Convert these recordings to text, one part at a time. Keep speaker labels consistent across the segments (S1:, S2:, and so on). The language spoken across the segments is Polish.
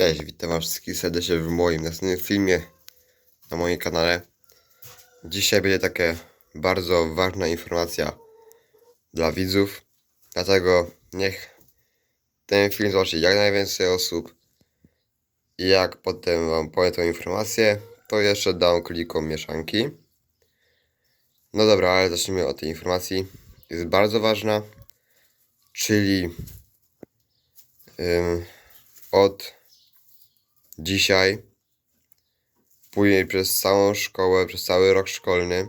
S1: Cześć, witam wszystkich serdecznie w moim następnym filmie na moim kanale. Dzisiaj będzie takie bardzo ważna informacja dla widzów, dlatego niech ten film zobaczy jak najwięcej osób i jak potem wam powiem tą informację, to jeszcze dam klikom mieszanki. No dobra, ale zacznijmy od tej informacji. Jest bardzo ważna, czyli od dzisiaj, później przez całą szkołę, przez cały rok szkolny,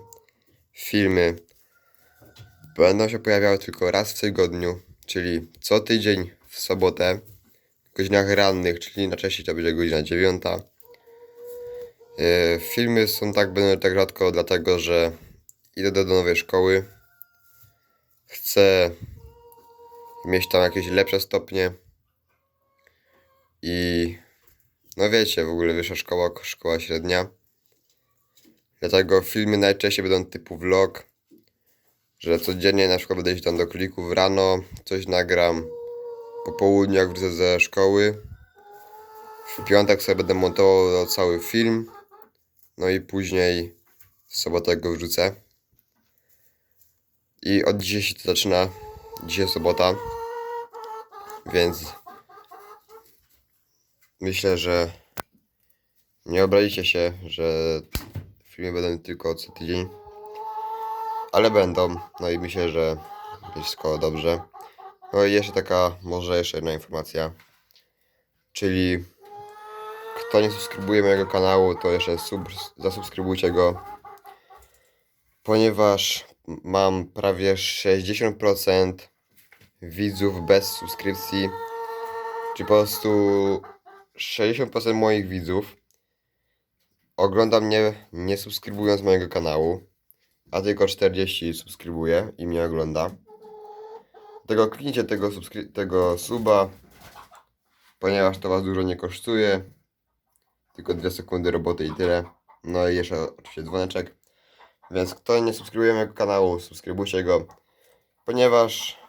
S1: filmy będą się pojawiały tylko raz w tygodniu, czyli co tydzień w sobotę, w godzinach rannych, czyli najczęściej to będzie godzina dziewiąta. Yy, Filmy są tak, będą tak rzadko, dlatego że idę do nowej szkoły. Chcę mieć tam jakieś lepsze stopnie. I no wiecie, w ogóle wyższa szkoła, szkoła średnia. Dlatego filmy najczęściej będą typu vlog, że codziennie na przykład będę iść tam do klików rano, coś nagram, po południu jak wrócę ze szkoły. W piątek sobie będę montował cały film, no i później w sobotę go wrzucę. I od dzisiaj się to zaczyna, dzisiaj sobota, więc myślę, że nie obrazicie się, że filmy będą tylko co tydzień. Ale będą. No i myślę, że wszystko dobrze. No i jeszcze taka, może jeszcze jedna informacja. Czyli kto nie subskrybuje mojego kanału, to jeszcze sub, zasubskrybujcie go. Ponieważ mam prawie 60% widzów bez subskrypcji. Czy po prostu 60% moich widzów ogląda mnie nie subskrybując mojego kanału, a tylko 40 subskrybuje i mnie ogląda. Dlatego kliknijcie tego, tego suba, ponieważ to was dużo nie kosztuje. Tylko 2 sekundy roboty i tyle. No i jeszcze oczywiście dzwoneczek. Więc kto nie subskrybuje mojego kanału, subskrybujcie go, ponieważ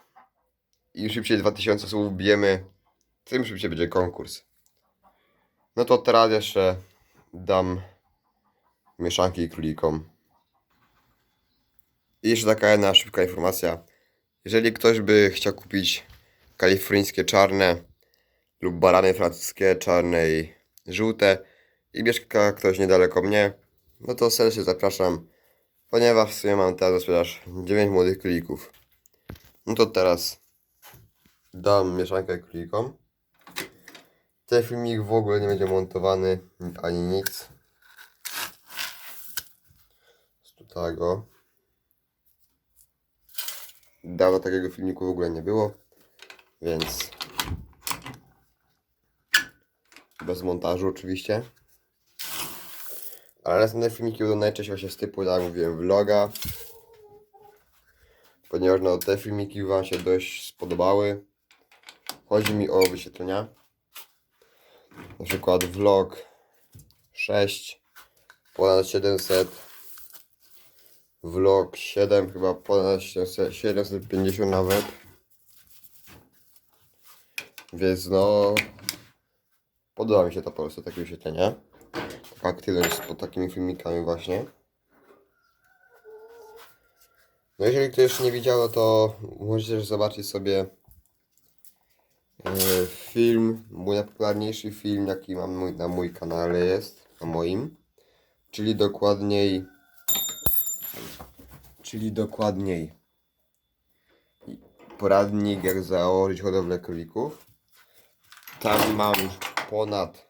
S1: im szybciej 2000 słów bijemy, tym szybciej będzie konkurs. No to teraz jeszcze dam mieszanki królikom. I jeszcze taka jedna szybka informacja. Jeżeli ktoś by chciał kupić kalifornijskie czarne lub barany francuskie czarne i żółte i mieszka ktoś niedaleko mnie, no to serdecznie zapraszam, ponieważ w sumie mam teraz sprzedaż 9 młodych królików. No to teraz dam mieszankę królikom. Ten filmik w ogóle nie będzie montowany ani nic. Z tutaj go. Dawno takiego filmiku w ogóle nie było, więc bez montażu oczywiście. Ale następne filmiki będą najczęściej właśnie z typu, tak jak mówiłem, vloga. Ponieważ no, te filmiki Wam się dość spodobały. Chodzi mi o wyświetlenia. Na przykład vlog 6 ponad 700 vlog 7 chyba ponad 700, 750 nawet. Więc no podoba mi się to po prostu takie wyświetlenie taka aktywność pod takimi filmikami właśnie. No jeżeli ktoś nie widział no to możecie zobaczyć sobie film, mój najpopularniejszy film, jaki mam mój, na mój kanale jest, na moim, czyli dokładniej, czyli dokładniej poradnik jak założyć hodowlę królików. Tam mam ponad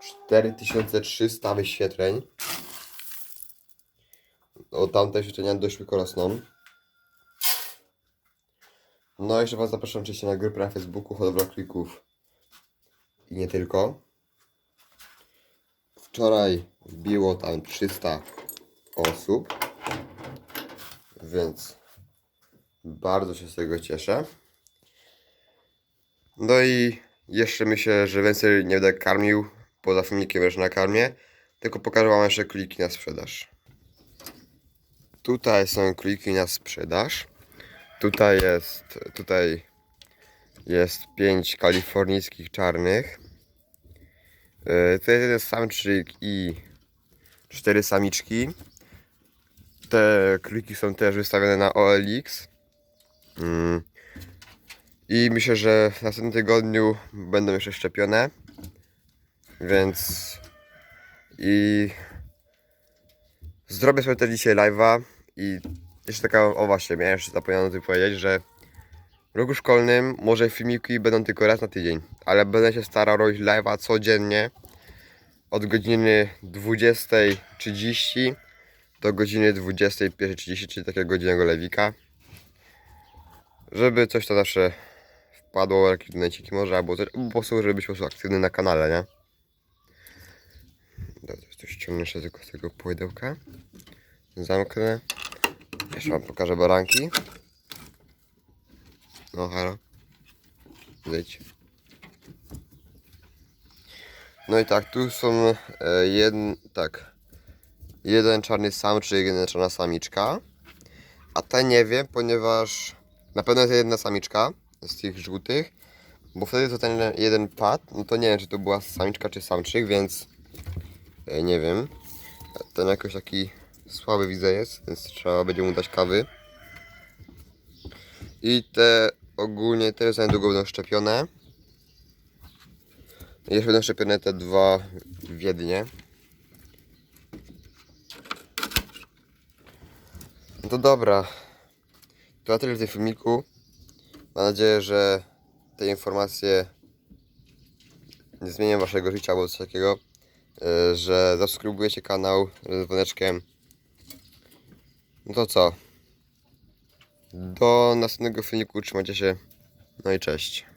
S1: 4300 wyświetleń. O tamte wyświetlenia dość szybko rosną. No jeszcze Was zapraszam oczywiście na grupę na Facebooku Hodowla Klików i nie tylko. Wczoraj wbiło tam 300 osób, więc bardzo się z tego cieszę. No i jeszcze myślę, że więcej nie będę karmił poza filmikiem już na karmie, tylko pokażę Wam jeszcze kliki na sprzedaż. Tutaj są kliki na sprzedaż. Tutaj jest, tutaj jest pięć kalifornijskich czarnych. Yy, to jest jeden samczyk i cztery samiczki. Te króliki są też wystawione na OLX. Mm. I myślę, że w następnym tygodniu będą jeszcze szczepione. Więc i zrobię sobie też dzisiaj live'a i jeszcze taka, o właśnie, miałem jeszcze zapomniano o powiedzieć, że w roku szkolnym może filmiki będą tylko raz na tydzień, ale będę się starał robić live'a codziennie od godziny 20.30 do godziny 21.30, czyli takiego godzinnego lewika. Żeby coś to zawsze wpadło, jakieś donajciki może, albo coś, po prostu, żeby być po prostu aktywny na kanale, nie? Dobra, to ściągnę jeszcze tylko z tego pudełka. Zamknę. Jeszcze wam pokażę baranki. No halo. Zejdź. No i tak, tu są e, jeden, tak. Jeden czarny samczyk, jedna czarna samiczka. A te nie wiem, ponieważ na pewno jest jedna samiczka z tych żółtych. Bo wtedy to ten jeden padł, no to nie wiem czy to była samiczka czy samczyk, więc e, nie wiem. Ten jakoś taki słaby widzę jest, więc trzeba będzie mu dać kawy. I te ogólnie też za niedługo będą szczepione. Jeszcze będą szczepione te dwa wiednie. No to dobra. To na tyle w tym filmiku. Mam nadzieję, że te informacje nie zmienią waszego życia albo coś takiego. e, Że zasubskrybujecie kanał z dzwoneczkiem. No to co? Do następnego filmiku trzymajcie się. No i cześć.